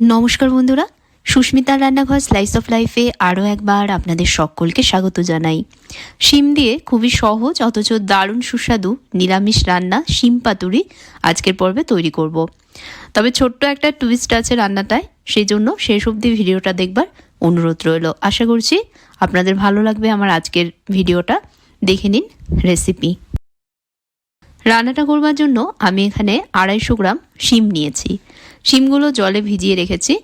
নমস্কার বন্ধুরা, সুস্মিতার রান্নাঘর স্লাইস অফ লাইফে আরও একবার আপনাদের সকলকে স্বাগত জানাই। শিম দিয়ে খুবই সহজ অথচ দারুণ সুস্বাদু নিরামিষ রান্না শিম পাতুরি আজকের পর্বে তৈরি করব। তবে ছোট্ট একটা টুইস্ট আছে রান্নাটায় সেই জন্য শেষ অবধি ভিডিওটা দেখবার অনুরোধ রইল। আশা করছি আপনাদের ভালো লাগবে আমার আজকের ভিডিওটা। দেখে নিন রেসিপি রান্নাটা করবার জন্য আমি এখানে আড়াইশো গ্রাম শিম নিয়েছি। শিমগুলো জলে ভিজিয়ে রেখেছি।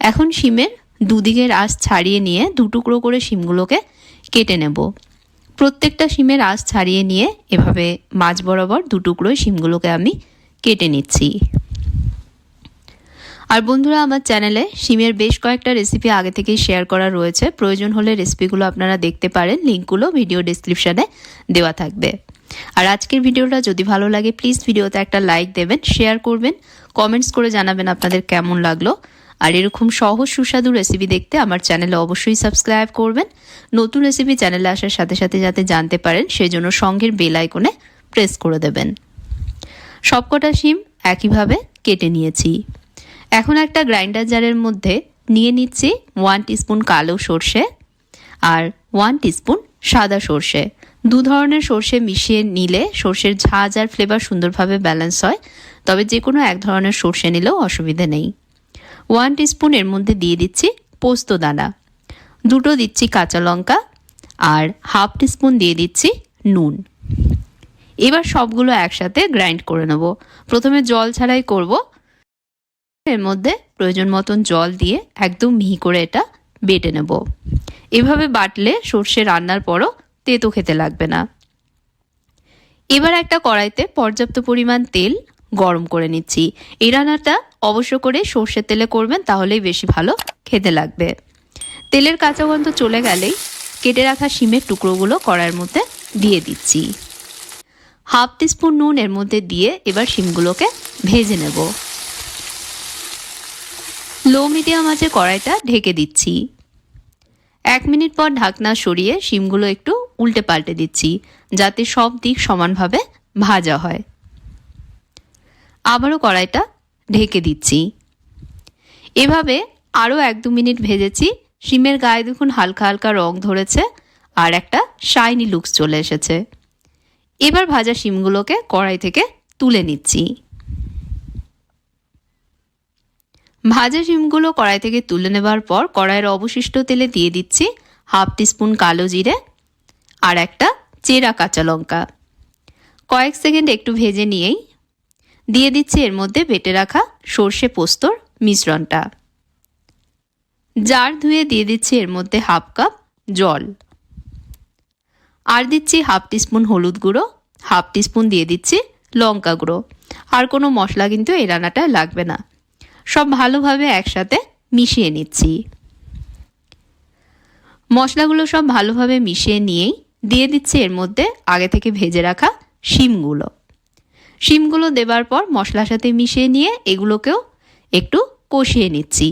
এখন শিমের দুদিকের আঁশ ছাড়িয়ে নিয়ে দু টুকরো করে শিমগুলোকে কেটে নেব। প্রত্যেকটা শিমের আঁশ ছাড়িয়ে নিয়ে এভাবে মাছ বরাবর দু টুকরোয় শিমগুলোকে আমি কেটে নিচ্ছি। আর বন্ধুরা, আমার চ্যানেলে শিমের বেশ কয়েকটা রেসিপি আগে থেকেই শেয়ার করা রয়েছে। প্রয়োজন হলে রেসিপিগুলো আপনারা দেখতে পারেন। লিঙ্কগুলো ভিডিও ডিসক্রিপশানে দেওয়া থাকবে। আর আজকের ভিডিওটা যদি ভালো লাগে প্লিজ ভিডিওতে একটা লাইক দেবেন শেয়ার করবেন কমেন্টস করে জানাবেন আপনাদের কেমন লাগল। আর এরকম সহজ সুস্বাদু রেসিপি দেখতে আমার চ্যানেলে অবশ্যই সাবস্ক্রাইব করবেন। নতুন রেসিপি চ্যানেলে আসার সাথে সাথে যাতে জানতে পারেন, সেজন্য সঙ্গের বেল আইকনে প্রেস করে দেবেন। সবকটা শিম একইভাবে কেটে নিয়েছি। এখন একটা গ্রাইন্ডার জারের মধ্যে নিয়ে নিচ্ছি ওয়ান টিস্পুন কালো সর্ষে আর ওয়ান টিস্পুন সাদা সর্ষে। দু ধরনের সর্ষে মিশিয়ে নিলে সর্ষের ঝাঁজ আর ফ্লেভার সুন্দরভাবে ব্যালেন্স হয়, তবে যে কোনো এক ধরনের সর্ষে নিলেও অসুবিধে নেই। ওয়ান টিস্পুন এর মধ্যে দিয়ে দিচ্ছি পোস্ত দানা, দুটো দিচ্ছি কাঁচা লঙ্কা আর হাফ টিস্পুন দিয়ে দিচ্ছি নুন। এবার সবগুলো একসাথে গ্রাইন্ড করে নেব। প্রথমে জল ছাড়াই করব। এর মধ্যে প্রয়োজন মতন জল দিয়ে একদম মিহি করে এটা বেটে নেব। এভাবে বাটলে সর্ষে রান্নার পরও তেতো খেতে লাগবে না। এবার একটা কড়াইতে পর্যাপ্ত পরিমাণ তেল গরম করে নিচ্ছি। এই রান্নাটা অবশ্য করে সর্ষের তেলে করবেন, তাহলেই বেশি ভালো খেতে লাগবে। তেলের কাঁচা গন্ধ চলে গেলেই কেটে রাখা শিমের টুকরোগুলো কড়াইয়ের মধ্যে দিয়ে দিচ্ছি। হাফ টিস্পুন নুন এর মধ্যে দিয়ে এবার শিমগুলোকে ভেজে নেব। লো মিডিয়াম আছে কড়াইটা ঢেকে দিচ্ছি। এক মিনিট পর ঢাকনা সরিয়ে শিমগুলো একটু উল্টে পাল্টে দিচ্ছি, যাতে সব দিক সমানভাবে ভাজা হয়। আবারও কড়াইটা ঢেকে দিচ্ছি। এভাবে আরও এক দু মিনিট ভেজেছি, শিমের গায়ে দেখুন হালকা হালকা রং ধরেছে আর একটা শাইনি লুকস চলে এসেছে। এবার ভাজা শিমগুলোকে কড়াই থেকে তুলে নিচ্ছি। ভাজা শিমগুলো কড়াই থেকে তুলে নেবার পর কড়াইয়ের অবশিষ্ট তেলে দিয়ে দিচ্ছি হাফ টিস্পুন কালো জিরে আর একটা চেরা কাঁচা লঙ্কা। কয়েক সেকেন্ড একটু ভেজে নিয়েই দিয়ে দিচ্ছি এর মধ্যে বেটে রাখা সর্ষে পোস্তর মিশ্রণটা। জার ধুয়ে দিয়ে দিচ্ছি এর মধ্যে হাফ কাপ জল। আর দিচ্ছি হাফ টিস্পুন হলুদ গুঁড়ো, হাফ টিস্পুন দিয়ে দিচ্ছি লঙ্কা গুঁড়ো। আর কোনো মশলা কিন্তু এই রান্নাটায় লাগবে না। সব ভালোভাবে একসাথে মিশিয়ে নিচ্ছি। মশলাগুলো সব ভালোভাবে মিশিয়ে নিয়েই দিয়ে দিচ্ছি এর মধ্যে আগে থেকে ভেজে রাখা শিমগুলো। শিমগুলো দেবার পর মশলার সাথে মিশিয়ে নিয়ে এগুলোকেও একটু কষিয়ে নিচ্ছি।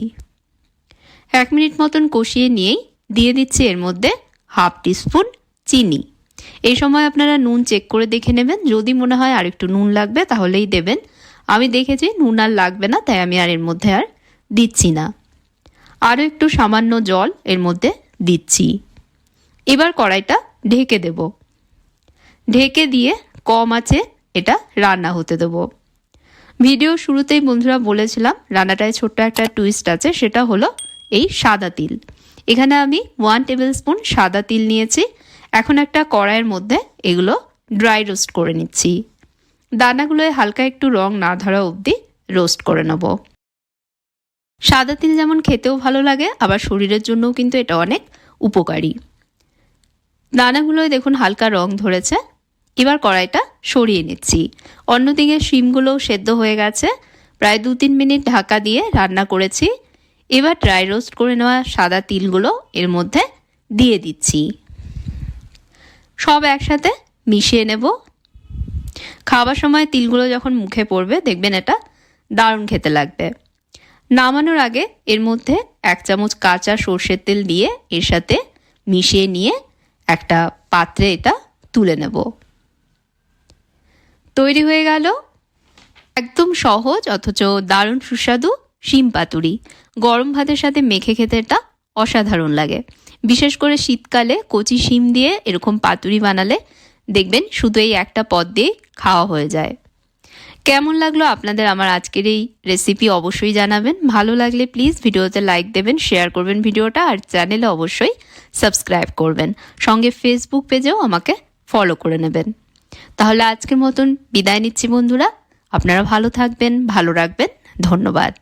এক মিনিট মতন কষিয়ে নিয়েই দিয়ে দিচ্ছি এর মধ্যে হাফ টিস্পুন চিনি। এই সময় আপনারা নুন চেক করে দেখে নেবেন। যদি মনে হয় আর একটু নুন লাগবে তাহলেই দেবেন। আমি দেখেছি নুন আর লাগবে না, তাই আমি আর এর মধ্যে আর দিচ্ছি না। আরও একটু সামান্য জল এর মধ্যে দিচ্ছি। এবার কড়াইটা ঢেকে দেব। ঢেকে দিয়ে কম আছে, এটা রান্না হতে দেবো। ভিডিও শুরুতেই বন্ধুরা বলেছিলাম, রান্নাটায় ছোট্ট একটা টুইস্ট আছে, সেটা হলো এই সাদা তিল। এখানে আমি ওয়ান টেবিল স্পুন সাদা তিল নিয়েছি। এখন একটা কড়াইয়ের মধ্যে এগুলো ড্রাই রোস্ট করে নিচ্ছি। দানাগুলোয় হালকা একটু রং না ধরা অবধি রোস্ট করে নেব। সাদা তিল যেমন খেতেও ভালো লাগে, আবার শরীরের জন্যও কিন্তু এটা অনেক উপকারী। দানাগুলোয় দেখুন হালকা রং ধরেছে। এবার কড়াইটা সরিয়ে নিচ্ছি। অন্যদিকে শিমগুলোও সেদ্ধ হয়ে গেছে। প্রায় দু তিন মিনিট ঢাকা দিয়ে রান্না করেছি। এবার ড্রাই রোস্ট করে নেওয়া সাদা তিলগুলো এর মধ্যে দিয়ে দিচ্ছি। সব একসাথে মিশিয়ে নেব। খাওয়ার সময় তিলগুলো যখন মুখে পড়বে, দেখবেন এটা দারুণ খেতে লাগবে। নামানোর আগে এর মধ্যে এক চামচ কাঁচা সর্ষের তেল দিয়ে এর সাথে মিশিয়ে নিয়ে একটা পাত্রে এটা তুলে নেব। তৈরি হয়ে গেল একদম সহজ, অথচ দারুণ সুস্বাদু শিম পাতুরি। গরম ভাতের সাথে মেখে খেতে এটা অসাধারণ লাগে। বিশেষ করে শীতকালে কচি শিম দিয়ে এরকম পাতুরি বানালে দেখবেন শুধু এই একটা পদ দিয়ে খাওয়া হয়ে যায়। কেমন লাগল আপনাদের আমার আজকের এই রেসিপি অবশ্যই জানাবেন। ভালো লাগলে প্লিজ ভিডিওতে লাইক দেবেন শেয়ার করবেন ভিডিওটা আর চ্যানেলে অবশ্যই সাবস্ক্রাইব করবেন। সঙ্গে ফেসবুক পেজেও আমাকে ফলো করে নেবেন। তাহলে আজকের মতন বিদায় নিচ্ছি বন্ধুরা। আপনারা ভালো থাকবেন, ভালো রাখবেন। ধন্যবাদ।